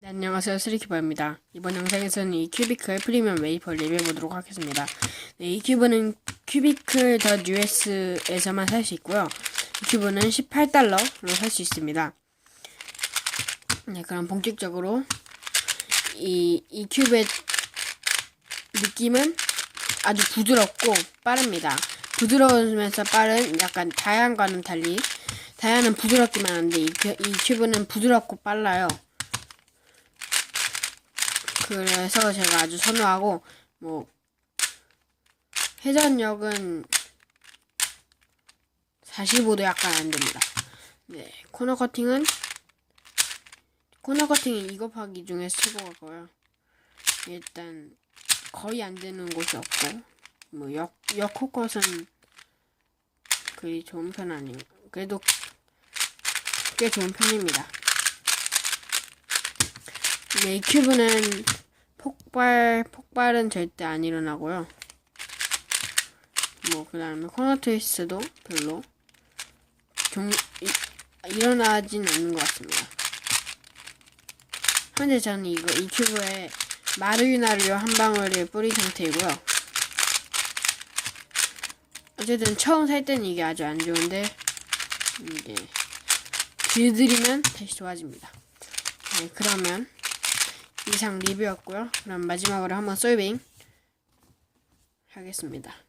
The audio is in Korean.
네, 안녕하세요 스리키버입니다. 이번 영상에서는 이 큐비클 프리미엄 웨이퍼를 리뷰해보도록 하겠습니다. 네, 이 큐브는 큐비클 덧 US에서만 살 수 있고요. 이 큐브는 18달러로 살 수 있습니다. 네, 그럼 본격적으로 이, 이 큐브의 느낌은 아주 부드럽고 빠릅니다. 부드러우면서 빠른 약간 다양과는 달리 다양은 부드럽기만 한데 이, 큐- 이 큐브는 부드럽고 빨라요. 그래서 제가 아주 선호하고 뭐 회전력은 45도 약간 안 됩니다. 네, 코너 커팅은 코너 커팅은 이거 파기 중에 최고고요. 일단 거의 안 되는 곳이 없고 뭐 역 역호 컷은 그리 좋은 편 아니에요. 그래도 꽤 좋은 편입니다. 네, 이 큐브는 폭발, 폭발은 절대 안 일어나고요. 뭐, 그 다음에 코너 트위스트도 별로 종, 이, 일어나진 않는 것 같습니다. 현재 저는 이거, 이 큐브에 마르유나르 한 방울을 뿌린 상태이고요. 어쨌든 처음 살 때는 이게 아주 안 좋은데, 이게, 길들이면 다시 좋아집니다. 네, 그러면, 이상 리뷰였고요. 그럼 마지막으로 한번 솔빙 하겠습니다.